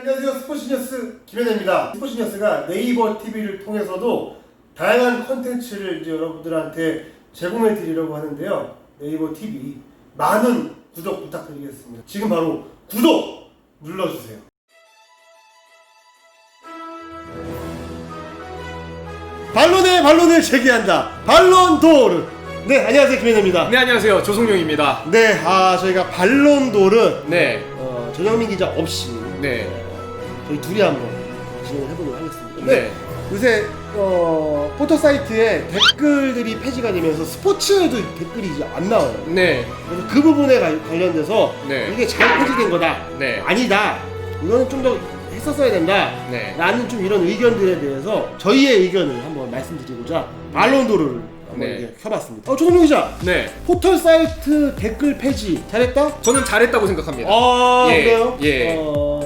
안녕하세요. 스포츠뉴스 김현혜입니다. 스포츠뉴스가 네이버 TV를 통해서도 다양한 콘텐츠를 이제 여러분들한테 제공해 드리려고 하는데요. 네이버 TV 많은 구독 부탁드리겠습니다. 지금 바로 구독 눌러주세요. 반론의 반론을 제기한다. 반론도르. 네 안녕하세요. 김현혜입니다. 네 안녕하세요. 조성용입니다. 네 아 저희가 반론도르. 네, 어, 전영민 기자 없이 네, 저희 둘이 한번 진행을 해보도록 하겠습니다. 네, 요새 어, 포털 사이트에 댓글들이 폐지가 되면서 스포츠에도 댓글이 이제 안 나와요. 네, 그래서 그 부분에 관- 관련돼서 네. 이게 잘 폐지된 거다. 네. 아니다. 이거는 좀 더 했었어야 된다. 네. 라는 좀 이런 의견들에 대해서 저희의 의견을 한번 말씀드리고자 반론도를 한번 네. 이렇게 켜봤습니다. 어, 조성용 기자. 네. 포털 사이트 댓글 폐지 잘했다? 저는 잘했다고 생각합니다. 아, 예, 그래요? 예. 어,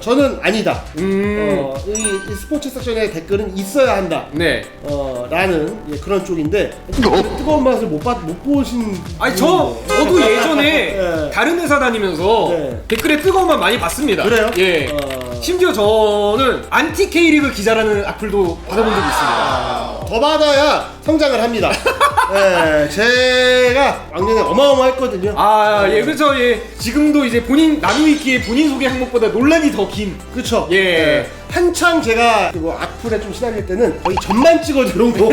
저는 아니다. 음, 어, 이, 이 스포츠 섹션에 댓글은 있어야 한다. 네. 어, 라는 예, 그런 쪽인데 좀 뜨거운 맛을 못, 봤, 못 보신 아니 저 분인데. 저도 예전에 예. 다른 회사 다니면서 네. 댓글에 뜨거운 맛 많이 봤습니다. 그래요? 예. 어. 심지어 저는 안티 K리그 기자라는 악플도 받아본 적이 있습니다. 더 받아야 성장을 합니다. 예, 제가 왕년에 어마어마했거든요. 아, 예, 그렇죠. 예. 지금도 이제 본인 나누위키의 본인 소개 항목보다 논란이 더 긴. 그쵸? 예. 한창 제가 그리고 악플에 좀 시달릴 때는 거의 점만 찍어 들어온 거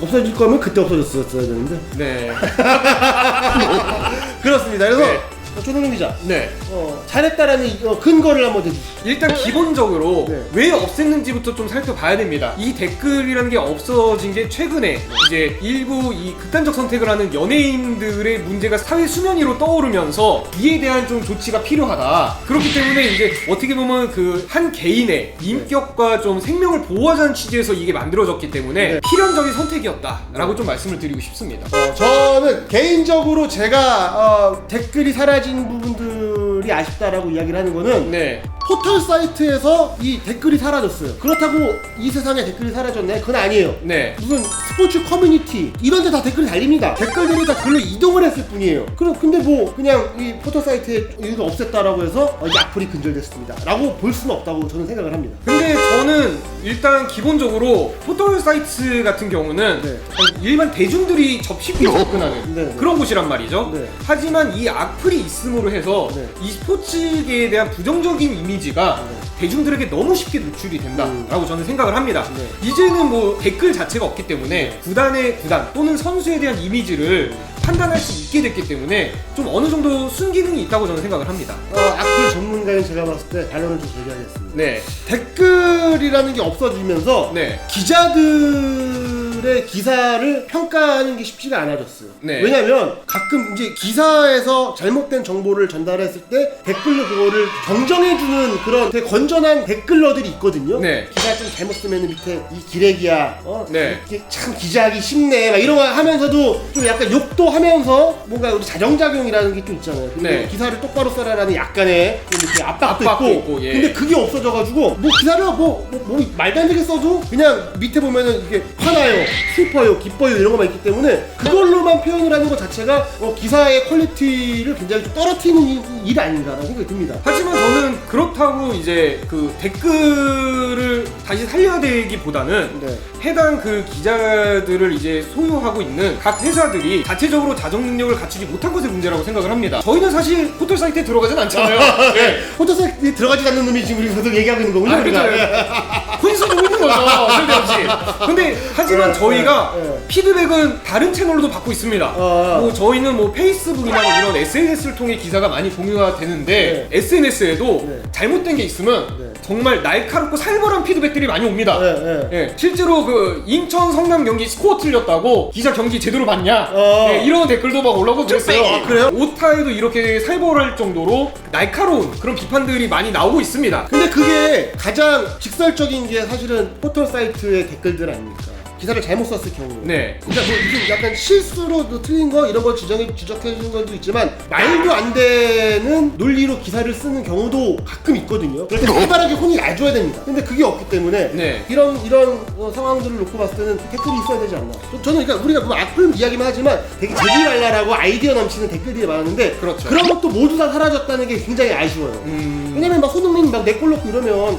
없어질 거면 그때 없어졌어야 되는데 네. 그렇습니다. 그래서 네. 조동현 기자 네. 어, 잘했다라는 이- 어, 근거를 한번 대주시죠. 일단 기본적으로 네. 왜 없앴는지부터 좀 살펴봐야 됩니다. 이 댓글이라는 게 없어진 게 최근에 이제 일부 이 극단적 선택을 하는 연예인들의 문제가 사회 수면 위로 떠오르면서 이에 대한 좀 조치가 필요하다. 그렇기 때문에 이제 어떻게 보면 그 한 개인의 인격과 좀 생명을 보호하자는 취지에서 이게 만들어졌기 때문에 네. 필연적인 선택이었다라고 좀 말씀을 드리고 싶습니다. 어, 저는 개인적으로 제가 어, 댓글이 사라진 부분들이 아쉽다라고 이야기를 하는 거는 네. 포털 사이트에서 이 댓글이 사라졌어요. 그렇다고 이 세상에 댓글이 사라졌네? 그건 아니에요. 네. 무슨 스포츠 커뮤니티 이런 데 다 댓글이 달립니다. 댓글들이 다 글로 이동을 했을 뿐이에요. 그럼 근데 뭐 그냥 이 포털 사이트에 이거 없앴다라고 해서 어, 이 악플이 근절됐습니다. 라고 볼 수는 없다고 저는 생각을 합니다. 근데 저는 일단 기본적으로 포털 사이트 같은 경우는 네. 일반 대중들이 접 쉽게 접근하는 네, 네. 그런 곳이란 말이죠. 네. 하지만 이 악플이 있음으로 해서 네. 이 스포츠계에 대한 부정적인 이미지 가 네. 대중들에게 너무 쉽게 노출이 된다라고 저는 생각을 합니다. 네. 이제는 뭐 댓글 자체가 없기 때문에 구단의 구단 또는 선수에 대한 이미지를 판단할 수 있게 됐기 때문에 좀 어느 정도 순기능이 있다고 저는 생각을 합니다. 어, 악플 전문가인 제가 봤을 때 반론을 좀 제기하겠습니다. 네, 댓글이라는 게 없어지면서 네, 기자들의 기사를 평가하는 게 쉽지가 않아졌어요. 네. 왜냐면 가끔 이제 기사에서 잘못된 정보를 전달했을 때 댓글로 그거를 경정해주는 그런 되게 건전한 댓글러들이 있거든요. 네. 기사 좀 잘못 쓰면 밑에 이 기레기야. 어? 네. 이게 참 기자하기 쉽네. 막 이런 거 하면서도 좀 약간 욕도 하면서 뭔가 우리 자정작용이라는 게 좀 있잖아요. 근데 네. 기사를 똑바로 써라라는 약간의 좀 이렇게 압박도, 압박도 있고. 있고, 예. 근데 그게 없어져가지고 뭐 기사를 뭐, 뭐, 뭐 말도 안 되게 써도 그냥 밑에 보면은 이게 화나요, 슬퍼요, 기뻐요 이런 것만 있기 때문에 그걸로만 표현을 하는 것 자체가 어, 기사의 퀄리티를 굉장히 좀 떨어뜨리는 일, 일 아닌가라는 생각이 듭니다. 하지만 저는 그렇다고 이제 그 댓글을 다시 살려야 되기보다는 네. 해당 그 기자들을 이제 소유하고 있는 각 회사들이 자체적으로 자정 능력을 갖추지 못한 것의 문제라고 생각을 합니다. 저희는 사실 포털 사이트에 들어가진 않잖아요. 예. 포토사이트에 들어가지 않는 놈이 지금 우리 계속 얘기하고 있는 거군요. 아, 그렇죠. 우리가. 혼수도 있는 거죠. 쓸데없이. 근데 하지만 네, 저희가 네, 네. 피드백은 다른 채널로도 받고 있습니다. 어. 뭐 저희는 뭐 페이스북이나 뭐 이런 SNS를 통해 기사가 많이 공유가 되는데 SNS에도 네. 잘못된 게 있으면 네. 정말 날카롭고 살벌한 피드백들이 많이 옵니다. 네, 네. 예, 실제로 그 인천 성남 경기 스코어 틀렸다고 기자 경기 제대로 봤냐? 어. 예, 이런 댓글도 막 올라오고 그랬어요. 아, 그래요? 오타에도 이렇게 살벌할 정도로 날카로운 그런 비판들이 많이 나오고 있습니다. 근데 그게 가장 직 설적인 게 사실은 포털 사이트의 댓글들 아닙니까? 기사를 잘못 썼을 경우. 네. 그러니까 뭐 이게 약간 실수로 또 틀린 거 이런 걸 지적해 지적해 주는 것도 있지만 말도 안 되는 논리로 기사를 쓰는 경우도 가끔 있거든요. 그럴 때 활발하게 혼이 나줘야 됩니다. 근데 그게 없기 때문에 네. 이런 이런 어, 상황들을 놓고 봤을 때는 댓글이 있어야 되지 않나. 저- 저는 그러니까 우리가 뭐 악플 이야기만 하지만 되게 재미랄라라고 아이디어 넘치는 댓글들이 많은데 그렇죠. 런 것도 모두 다 사라졌다는 게 굉장히 아쉬워요. 음. 왜냐면 막 손흥민 막내골 넣고 이러면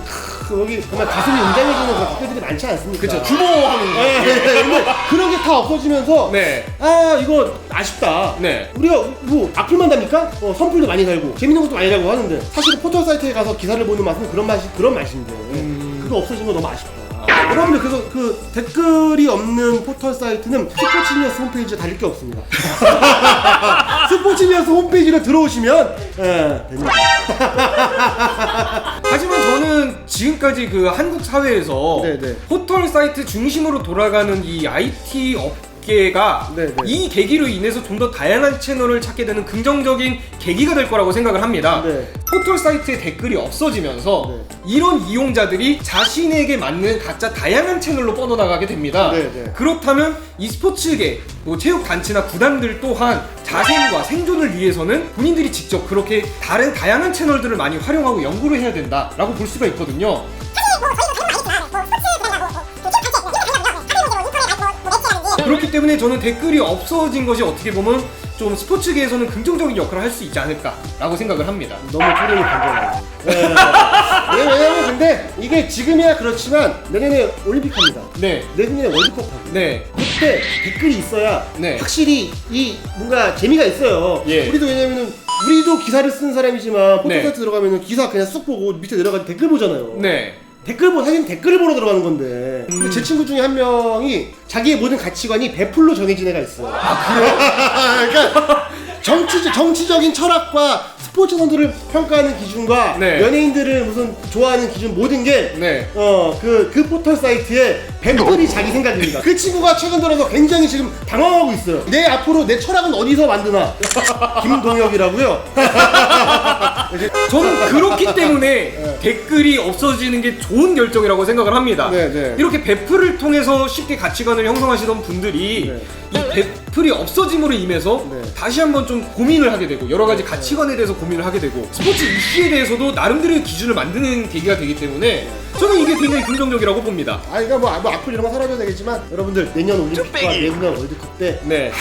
크, 여기 정말 가슴이 웅장해지는 그런 댓글들이 많지 않습니까? 그쵸. 주모하는 거. 네, 네, 네. 근데 그런 게 다 없어지면서 네. 아 이거 아쉽다. 네. 우리가 뭐 악플만 답니까? 어, 선풀도 많이 달고 재밌는 것도 많이 달고 하는데 사실 포털 사이트에 가서 기사를 보는 맛은 그런 맛이 그런 맛인데 음. 그거 없어진 거 너무 아쉽다. 여러분들 그래서 그 댓글이 없는 포털 사이트는 스포츠니어스 홈페이지에 달릴 게 없습니다. 스포츠니어스 홈페이지를 들어오시면 예, 됩니다. 하지만 저는 지금까지 그 한국 사회에서 네네. 포털 사이트 중심으로 돌아가는 이 IT 업 계가 네 네. 이 계기로 인해서 좀 더 다양한 채널을 찾게 되는 긍정적인 계기가 될 거라고 생각을 합니다. 네. 포털 사이트에 댓글이 없어지면서 네. 이런 이용자들이 자신에게 맞는 각자 다양한 채널로 뻗어나가게 됩니다. 네, 네. 그렇다면 이 스포츠계, 뭐 체육 단체나 구단들 또한 자생과 생존을 위해서는 본인들이 직접 그렇게 다른 다양한 채널들을 많이 활용하고 연구를 해야 된다라고 볼 수가 있거든요. 때문에 저는 댓글이 없어진 것이 어떻게 보면 좀 스포츠계에서는 긍정적인 역할을 할 수 있지 않을까라고 생각을 합니다. 너무 토론이 간절하고. 네. 왜냐면 근데 이게 지금이야 그렇지만 내년에 올림픽 합니다. 네, 내년에 월드컵 합니다. 네, 그때 댓글이 있어야 네. 확실히 이 뭔가 재미가 있어요. 예. 우리도 왜냐면은 우리도 기사를 쓰는 사람이지만 포털 네. 사이트 들어가면은 기사 그냥 쑥 보고 밑에 내려가서 댓글 보잖아요. 네. 댓글 보 사실 댓글을 보러 들어가는 건데 근데 제 친구 중에 한 명이 자기의 모든 가치관이 베풀로 정해진 애가 있어요. 아 그래요? 그러니까 정치 정치적인 철학과 스포츠 선수를 평가하는 기준과 네. 연예인들을 무슨 좋아하는 기준 모든 게 네. 어, 그, 그 포털 사이트에 뱀들이 자기 생각입니다. 그 친구가 최근 들어서 굉장히 지금 당황하고 있어요. 내 앞으로 내 철학은 어디서 만드나? 김동혁이라고요. 저는 그렇기 때문에 댓글이 없어지는 게 좋은 결정이라고 생각을 합니다. 네, 네. 이렇게 배플을 통해서 쉽게 가치관을 형성하시던 분들이 네. 이 배플이 없어짐으로 인해서 네. 다시 한번 좀 고민을 하게 되고 여러 가지 가치관에 대해서 고민을 하게 되고 스포츠 이슈에 대해서도 나름대로의 기준을 만드는 계기가 되기 때문에 저는 이게 굉장히 긍정적이라고 봅니다. 아, 그러니까 뭐, 뭐 악플 이런 거 사라져야 되겠지만 여러분들 내년 올림픽과 내년 월드컵 때 네,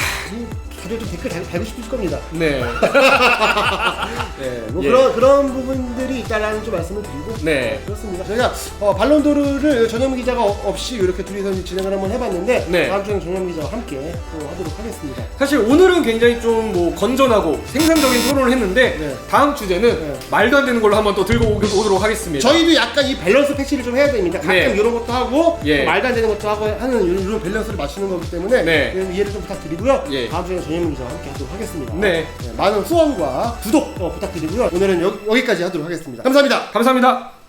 다들 좀 댓글 달, 달고 싶으실 겁니다. 네, 네, 뭐 예. 그런 그런 부분들이 있다라는 좀 말씀을 드리고 네. 그렇습니다. 저희가 어, 발론도르를 전현 기자가 어- 없이 이렇게 둘이서 진행을 한번 해봤는데 네. 다음 주에는 전현 기자와 함께 또 하도록 하겠습니다. 사실 오늘은 굉장히 좀 뭐 건전하고 생산적인 토론을 했는데 네. 다음 주제는 네. 말도 안 되는 걸로 한번 또 들고 오- 오도록 하겠습니다. 저희도 약간 이 밸런스 패치를 좀 해야 됩니다. 가끔 네. 이런 것도 하고 예. 또 말도 안 되는 것도 하고 하는 이런, 이런 밸런스를 맞추는 거기 때문에 네. 네, 이해를 좀 부탁드리고요. 예. 다음 주에 는 전현 기자와 함께 하도록 하겠습니다. 네. 많은 후원과 구독 어, 부탁드리고요. 오늘은 여, 여기까지 하도록 하겠습니다. 감사합니다. 감사합니다.